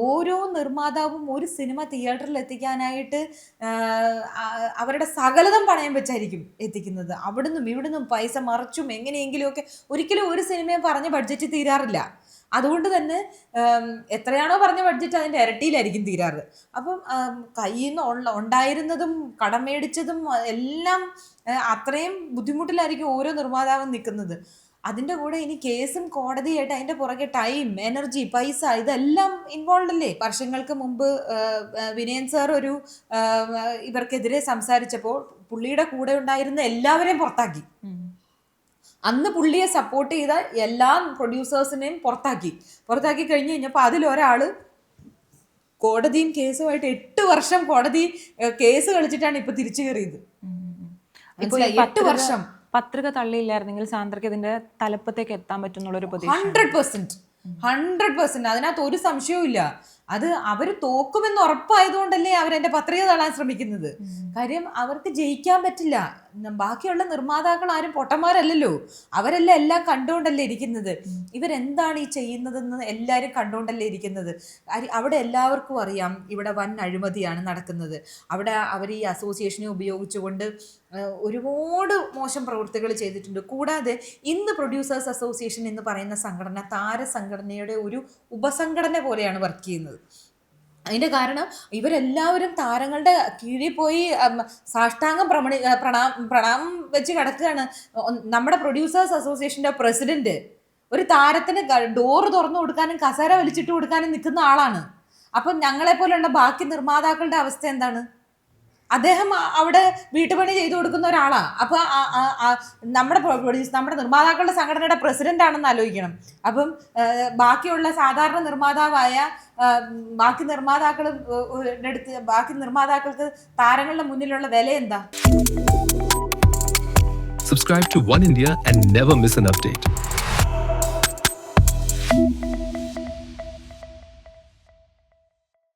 ഓരോ നിർമ്മാതാവും ഒരു സിനിമ തിയേറ്ററിൽ എത്തിക്കാനായിട്ട് അവരുടെ സകലതം പണയം വെച്ചായിരിക്കും എത്തിക്കുന്നത്. അവിടുന്നും ഇവിടുന്നും പൈസ മറച്ചും എങ്ങനെയെങ്കിലുമൊക്കെ ഒരിക്കലും ഒരു സിനിമയും പറഞ്ഞ് ബഡ്ജറ്റ് തീരാറില്ല. അതുകൊണ്ട് തന്നെ എത്രയാണോ പറഞ്ഞ ബഡ്ജറ്റ് അതിന്റെ ഇരട്ടിയിലായിരിക്കും തീരാറ്. അപ്പം കയ്യിൽ നിന്ന് ഉള്ള ഉണ്ടായിരുന്നതും കടം മേടിച്ചതും എല്ലാം അത്രയും ബുദ്ധിമുട്ടിലായിരിക്കും ഓരോ നിർമ്മാതാവും നിൽക്കുന്നത്. അതിന്റെ കൂടെ ഇനി കേസും കോടതിയായിട്ട് അതിന്റെ പുറകെ ടൈം എനർജി പൈസ ഇതെല്ലാം ഇൻവോൾവ് അല്ലേ? വർഷങ്ങൾക്ക് മുമ്പ് വിനയൻ സാർ ഒരു ഇവർക്കെതിരെ സംസാരിച്ചപ്പോൾ പുള്ളിയുടെ കൂടെ ഉണ്ടായിരുന്ന എല്ലാവരെയും പുറത്താക്കി. അന്ന് പുള്ളിയെ സപ്പോർട്ട് ചെയ്ത എല്ലാ പ്രൊഡ്യൂസേഴ്സിനെയും പുറത്താക്കി. പുറത്താക്കി കഴിഞ്ഞ് കഴിഞ്ഞപ്പോൾ അതിലൊരാൾ കോടതിയും കേസുമായിട്ട് എട്ട് വർഷം കോടതി കേസ് കളിച്ചിട്ടാണ് ഇപ്പൊ തിരിച്ചു കയറിയത്. എട്ട് വർഷം. പത്രിക തള്ളിയില്ലായിരുന്നെങ്കിൽ സാന്ദ്രയ്ക്ക് ഇതിന്റെ തലപ്പത്തേക്ക് എത്താൻ പറ്റുന്നുള്ളൊരു പ്രതീക്ഷ ഹൺഡ്രഡ് പെർസെന്റ് ഹൺഡ്രഡ് പെർസെന്റ്. അതിനകത്ത് ഒരു സംശയവും ഇല്ല. അത് അവർ തോക്കുമെന്ന് ഉറപ്പായതുകൊണ്ടല്ലേ അവരെന്റെ പത്രിക തള്ളാൻ ശ്രമിക്കുന്നത്. കാര്യം അവർക്ക് ജയിക്കാൻ പറ്റില്ല. ബാക്കിയുള്ള നിർമ്മാതാക്കൾ ആരും പൊട്ടന്മാരല്ലല്ലോ. അവരെല്ലാം എല്ലാം കണ്ടുകൊണ്ടല്ലേ ഇരിക്കുന്നത്. ഇവരെന്താണ് ഈ ചെയ്യുന്നതെന്ന് എല്ലാവരും കണ്ടുകൊണ്ടല്ലേ ഇരിക്കുന്നത്. അവിടെ എല്ലാവർക്കും അറിയാം ഇവിടെ വൻ അഴിമതിയാണ് നടക്കുന്നത്. അവിടെ അവർ ഈ അസോസിയേഷനെ ഉപയോഗിച്ചുകൊണ്ട് ഒരുപാട് മോശം പ്രവൃത്തികൾ ചെയ്തിട്ടുണ്ട്. കൂടാതെ ഇന്ന് പ്രൊഡ്യൂസേഴ്സ് അസോസിയേഷൻ എന്ന് പറയുന്ന സംഘടന താരസംഘടനയുടെ ഒരു ഉപസംഘടന പോലെയാണ് വർക്ക് ചെയ്യുന്നത്. അതിന്റെ കാരണം ഇവരെല്ലാവരും താരങ്ങളുടെ കീഴിൽ പോയി സാഷ്ടാംഗം പ്രമണി പ്രണാം പ്രണാമം വെച്ച് കിടക്കുകയാണ്. നമ്മുടെ പ്രൊഡ്യൂസേഴ്സ് അസോസിയേഷന്റെ പ്രസിഡന്റ് ഒരു താരത്തിന് ഡോറ് തുറന്നു കൊടുക്കാനും കസേര വലിച്ചിട്ട് കൊടുക്കാനും നിൽക്കുന്ന ആളാണ്. അപ്പം ഞങ്ങളെ പോലെയുള്ള ബാക്കി നിർമ്മാതാക്കളുടെ അവസ്ഥ എന്താണ്? അദ്ദേഹം അവിടെ വീട്ടുപണി ചെയ്തു കൊടുക്കുന്ന ഒരാളാണ് അപ്പൊ ആ- ആ- ആ നമ്മുടെ നമ്മുടെ നിർമ്മാതാക്കളുടെ സംഘടനയുടെ പ്രസിഡന്റ് ആണെന്ന് ആലോചിക്കണം. അപ്പം ബാക്കിയുള്ള സാധാരണ നിർമ്മാതാവായ ബാക്കി നിർമ്മാതാക്കൾ അടുത്ത് ബാക്കി നിർമ്മാതാക്കൾക്ക് താരങ്ങളുടെ മുന്നിലുള്ള വില എന്താ? Subscribe to One India and never miss an update.